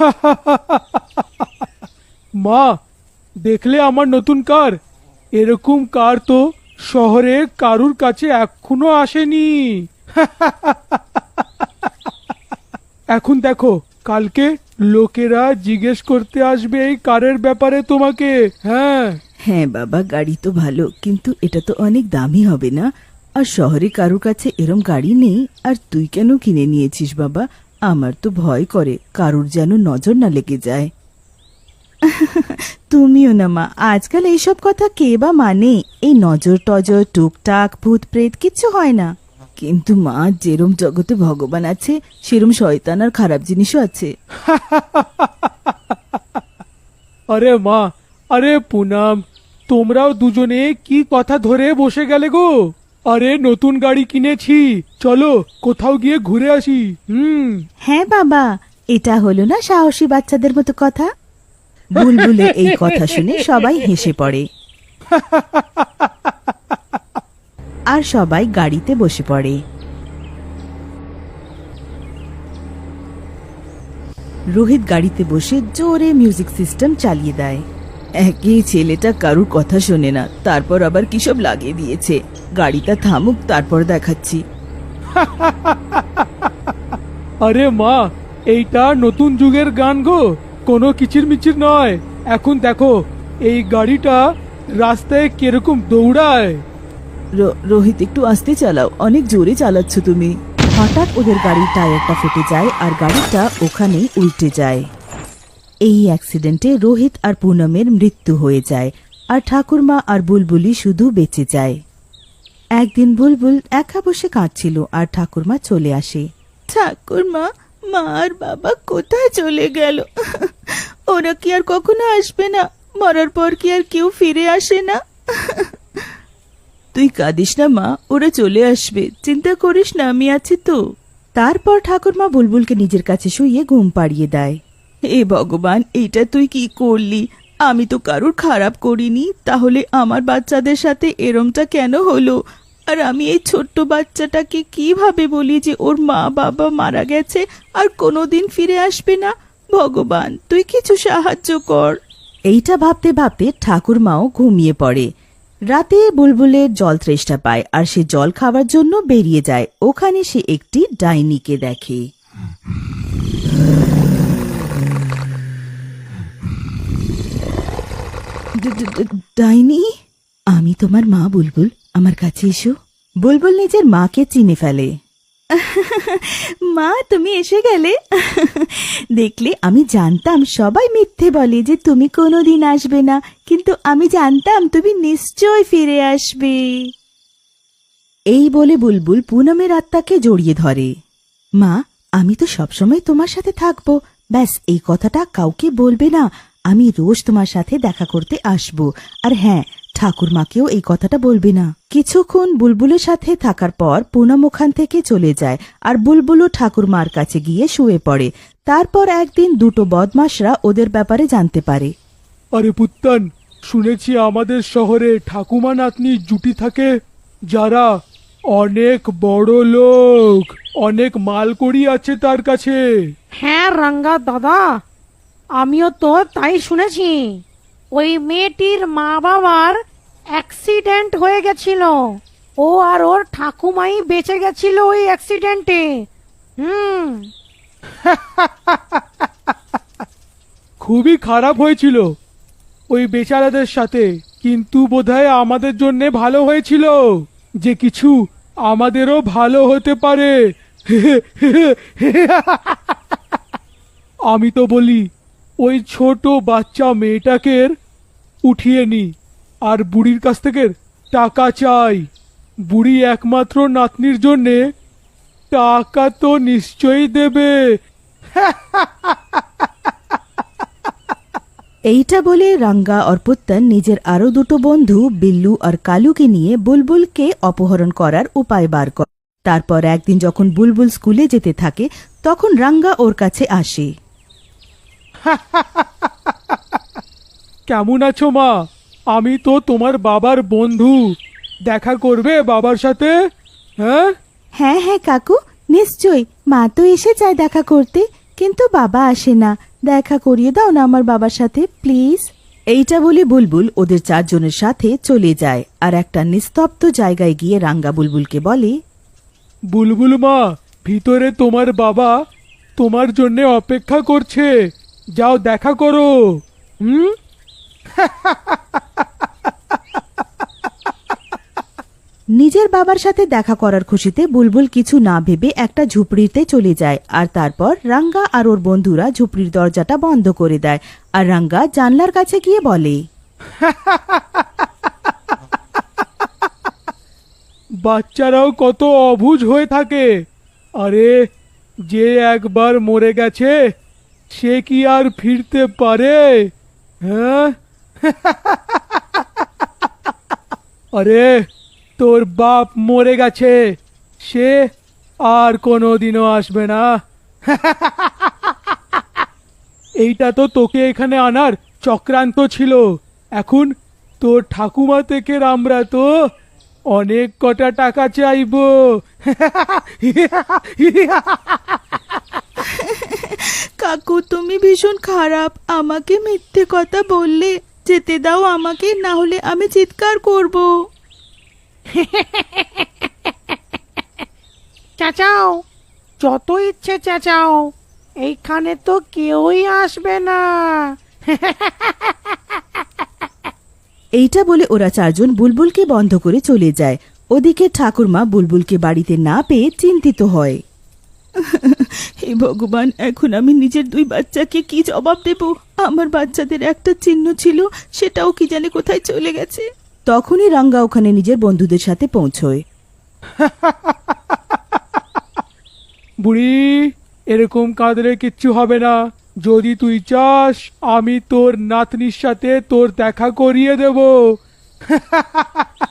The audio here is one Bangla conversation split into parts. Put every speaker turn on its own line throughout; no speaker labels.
মা, দেখলে আমার নতুন কার? এরকম কার তো শহরে কারুর কাছে এখনও আসেনি। এখন দেখো, কালকে লোকেরা জিজ্ঞেস করতে আসবে এই কারের ব্যাপারে তোমাকে হ্যাঁ?
হ্যাঁ বাবা, গাড়ি তো ভালো, কিন্তু এটা তো অনেক দামি হবে না? আর শহরে কারোর কাছে এরম গাড়ি নেই, আর তুই কেন কিনে নিয়েছিস বাবা? আমার তো ভয় করে, কারুর যেন নজর না লেগে যায়। তুমিও না মা, আজকাল এইসব কথা কে বা মানে? এই নজর টজর, টুকটাক ভূত প্রেত কিচ্ছু হয় না। কিন্তু মা, যেরম জগতে ভগবান আছে, সেরম শয়তান আর খারাপ জিনিসও আছে।
আরে মা, আরে পুনাম, তোমরাও দুজনে কি কথা ধরে বসে গেলে গো? আরে নতুন গাড়ি কিনেছি। চলো, কোথাও গিয়ে ঘুরে আসি। হুম।
হ্যাঁ বাবা, এটা হলো না সাহসী বাচ্চাদের মতো কথা? বুলবুলে এই কথা শুনে সবাই হেসে পড়ে। আর সবাই গাড়িতে বসে পড়ে। রোহিত গাড়িতে বসে জোরে মিউজিক সিস্টেম চালিয়ে দেয়। একই ছেলেটা কারুর কথা শোনে না তারপর আবার কিসব লাগিয়ে দিয়েছে। গাড়িটা থামুক তারপর দেখাচ্ছি।
আরে মা এইটা নতুন যুগের গান গো কোনো কিচির মিচির নয়। এখন দেখো এই গাড়িটা রাস্তায় কীরকম দৌড়ায়।
রোহিত একটু আস্তে চালাও অনেক জোরে চালাচ্ছ তুমি। হঠাৎ ওদের গাড়ির টায়ারটা ফেটে যায় আর গাড়িটা ওখানেই উল্টে যায়। এই অ্যাক্সিডেন্টে রোহিত আর পুনমের মৃত্যু হয়ে যায় আর ঠাকুরমা আর বুলবুলি শুধু বেঁচে যায়। একদিন বুলবুল একা বসে কাঁদছিল আর ঠাকুরমা চলে আসে। ঠাকুরমা মা আর বাবা কোথায় চলে গেল? ওরা কি আর কখনো আসবে না? মরার পর কি আর কেউ ফিরে আসে না? তুই কাঁদিস না মা ওরা চলে আসবে। চিন্তা করিস না আমি আছি তো। তারপর ঠাকুরমা বুলবুলকে নিজের কাছে শুইয়ে ঘুম পাড়িয়ে দেয়। এ ভগবান এইটা তুই কি করলি? আমি তো কারুর খারাপ করিনি, তাহলে আমার বাচ্চাদের সাথে এরমটা কেন হলো? আর আমি এই ছোট্ট বাচ্চাটাকে কীভাবে বলি যে ওর মা বাবা মারা গেছে আর কোনোদিন ফিরে আসবে না? ভগবান, তুই কিছু সাহায্য কর। এইটা ভাবতে ভাবতে ঠাকুরমাও ঘুমিয়ে পড়ে। রাতে বুলবুলের জল তৃষ্ণা পায় আর সে জল খাওয়ার জন্য বেরিয়ে যায়। ওখানে সে একটি ডাইনিকে দেখে। ডাইনি? আমি তোমার মা বুলবুল, আমার কাছে এসো। বুলবুল নিজের মাকে চিনে ফেলে। মা, তুমি এসে গেলে? দেখলে, আমি জানতাম, সবাই মিথ্যে বলে যে তুমি কোনোদিন আসবে না। কিন্তু আমি জানতাম, তুমি নিশ্চয় ফিরে আসবে। এই বলে বুলবুল পুনমের আত্মাকে জড়িয়ে ধরে। মা, আমি তো সবসময় তোমার সাথে থাকব। ব্যাস, এই কথাটা কাউকে বলবে না। আমি রোজ তোমার সাথে দেখা করতে আসব। আর হ্যাঁ ঠাকুরমাকেও এই কথাটা বলবে না। কিছুক্ষণ বুলবুলের সাথে থাকার পর পুনম ওখান থেকে চলে যায় আর বুলবুলও ঠাকুরমার কাছে গিয়ে শুয়ে পড়ে। তারপর একদিন দুটো বদমাশরা ওদের ব্যাপারে জানতে পারে।
আরে পুত্তান শুনেছি আমাদের শহরে ঠাকুমা নাতনি জুটি থাকে যারা অনেক বড় লোক অনেক মালকড়ি আছে তার কাছে।
হ্যাঁ রাঙ্গা দাদা। আমিও তো তাই শুনেছি। ওই মেয়েটির মা বাবার অ্যাক্সিডেন্ট হয়ে গেছিল। ও আর ওর ঠাকুমাই বেঁচে গেছিল ওই অ্যাক্সিডেন্টে হুম।
খুবই খারাপ হয়েছিল ওই বেচারাদের সাথে। কিন্তু বোধহয় আমাদের জন্য ভালো হয়েছিল যে কিছু আমাদেরও ভালো হতে পারে। আমি তো বলি ওই ছোট বাচ্চা মেয়েটাকে উঠিয়ে নি। আর বুড়ির কাছ থেকে টাকা চাই। বুড়ি একমাত্র নাতনির জন্যে টাকা তো নিশ্চয়ই দেবে।
এইটা বলে রাঙ্গা আর নিজের আরও দুটো বন্ধু বিল্লু আর কালুকে নিয়ে বুলবুলকে অপহরণ করার উপায় বার করে। তারপর একদিন যখন বুলবুল স্কুলে যেতে থাকে, তখন রাঙ্গা ওর কাছে আসে।
কেমন আছো মা? আমি তো তোমার বাবার বন্ধু। দেখা করবে বাবার সাথে? হ্যাঁ?
হ্যাঁ হ্যাঁ কাকু নিশ্চয় মা তো এসে যায় দেখা করতে কিন্তু বাবা আসে না। দেখা করিয়ে দাও না আমার বাবার সাথে প্লিজ। এইটা বলে বুলবুল ওদের চারজনের সাথে চলে যায় আর একটা নিস্তব্ধ জায়গায় গিয়ে রাঙ্গা বুলবুলকে বলে
বুলবুল মা ভিতরে তোমার বাবা তোমার জন্য অপেক্ষা করছে। যাও দেখা করো। হুম?
নিজের বাবার সাথে দেখা করার খুশিতে বুলবুল কিছু না ভেবে একটা ঝুপড়িতে চলে যায় আর তারপর রাঙ্গা আর ওর বন্ধুরা ঝুপড়ির দরজাটা বন্ধ করে দেয় আর রাঙ্গা জানলার কাছে গিয়ে বলে
বাচ্চারাও কত অবুঝ হয়ে থাকে। আরে যে একবার মরে গেছে সে কি আর ফিরতে পারে? হ্যাঁ? আরে, তোর বাপ মরে গেছে। সে আর কোনোদিনও আসবে না। এইটা তো তোকে এখানে আনার চক্রান্ত ছিল। এখন তোর ঠাকুমা থেকে আমরা তো অনেক কটা টাকা চাইব।
কাকু তুমি ভীষণ খারাপ। আমাকে মিথ্যে কথা বললে যেতে দাও আমাকে না হলে আমি চিৎকার করব।
চাচাও যত ইচ্ছে চাচাও এইখানে তো কেউই আসবে না।
এইটা বলে ওরা চারজন বুলবুলকে বন্ধ করে চলে যায়। ওদিকে ঠাকুরমা বুলবুলকে বাড়িতে না পেয়ে চিন্তিত হয়। হে ভগবান, এখন আমি নিজের দুই বাচ্চাকে কি জবাব দেব? আমার বাচ্চাদের একটা চিহ্ন ছিল, সেটাও কি জানে কোথায় চলে গেছে? তখনই রাঙ্গা ওখানে নিজের বন্ধুদের সাথে পৌঁছয়।
বুড়ি, এরকম কাঁদলে কিচ্ছু হবে না। যদি তুই চাস, আমি তোর নাতনির সাথে তোর দেখা করিয়ে দেব।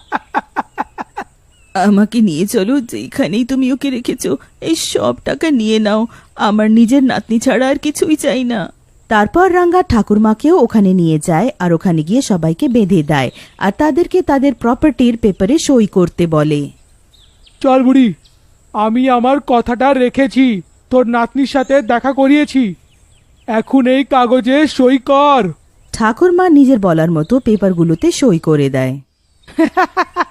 আমাকে নিয়ে চলো যেখানেই তুমি ওকে রেখেছো এই সব টাকা নিয়ে নাও। আমার নিজের নাতনি ছাড়া আর কিছুই চাই না। তারপর রাঙ্গা ঠাকুরমাকেও ওখানে নিয়ে যায় আর ওখানে গিয়ে সবাইকে বেঁধে দেয় আর তাদেরকে তাদের প্রপার্টির পেপারে সই করতে বলে।
চল বুড়ি আমি আমার কথাটা রেখেছি তোর নাতনির সাথে দেখা করিয়েছি। এখন এই কাগজে সই কর।
ঠাকুরমা নিজের বলার মতো পেপারগুলোতে সই করে দেয়।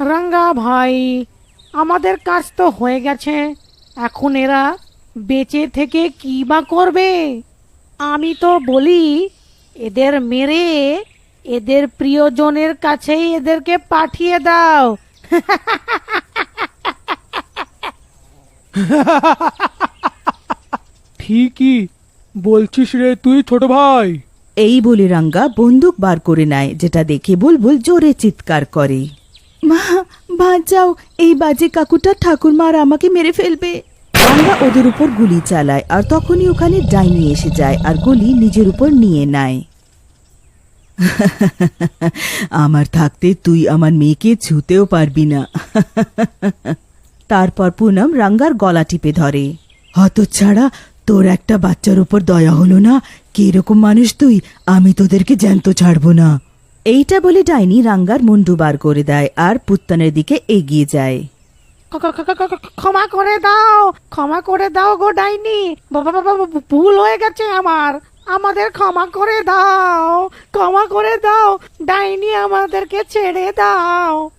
রাঙ্গা ভাই আমাদের কাজ তো হয়ে গেছে। এখন এরা বেঁচে থেকে কি বা করবে? আমি তো বলি এদের মেরে এদের প্রিয়জনের কাছেই এদেরকে পাঠিয়ে দাও।
ঠিকই বলছিস রে তুই ছোট ভাই।
এই বলে রাঙ্গা বন্দুক বার করে নেয় যেটা দেখে বুলবুল জোরে চিৎকার করে। মা, বাঁচাও, এই বাজে কাকুটা ঠাকুরমা আর আমাকে মেরে ফেলবে। আমরা ওদের উপর গুলি চালায় আর তখনই ওখানে ডাইনি এসে যায় আর গুলি নিজের উপর নিয়ে নেয়। আমার থাকতে তুই আমার মেয়েকে ছুতেও পারবি না। তারপর পুনম রাঙ্গার গলা টিপে ধরে, হতচ্ছাড়া, তোর একটা বাচ্চার উপর দয়া হলো না? কি এরকম মানুষ তুই? আমি তোদেরকে জ্যান্ত ছাড়বো না। এইটা বলে ডাইনি রাঙ্গার মুন্ডু বার করে দেয় আর পুত্তানের দিকে এগিয়ে যায়।
ক্ষমা করে দাও ক্ষমা করে দাও গো ডাইনি। বাবা বাবা বাবা, ভুল হয়ে গেছে আমার। আমাদের ক্ষমা করে দাও ক্ষমা করে দাও। ডাইনি আমাদেরকে ছেড়ে দাও।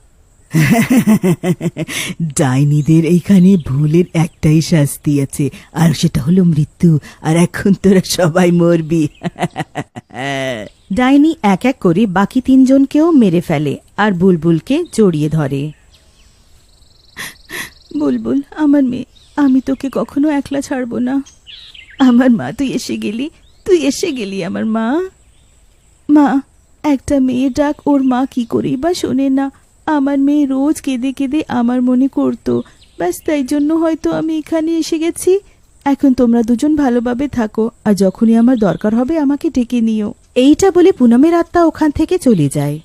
ডাইনিদের এইখানে ভুলের একটাই শাস্তি আছে আর সেটা হলো মৃত্যু আর এখন তোরা সবাই মরবি। ডাইনি এক এক করে বাকি তিনজনকেও মেরে ফেলে আর বুলবুলকে জড়িয়ে ধরে। বুলবুল, আমার মেয়ে, আমি তোকে কখনো একলা ছাড়বো না। আমার মা, তুই এসে গেলি, তুই এসে গেলি আমার মা। মা, একটা মেয়ে ডাক ওর মা কি করেই বা শোনে না। আমার মেয়ে রোজ কেঁদে কেঁদে আমার মনে করতো, ব্যাস তাই জন্য হয়তো আমি এখানে এসে গেছি। এখন তোমরা দুজন ভালোভাবে থাকো আর যখনই আমার দরকার হবে আমাকে ডেকে নিও। এইটা বলে পুনমের আত্মা ওখান থেকে চলে যায়।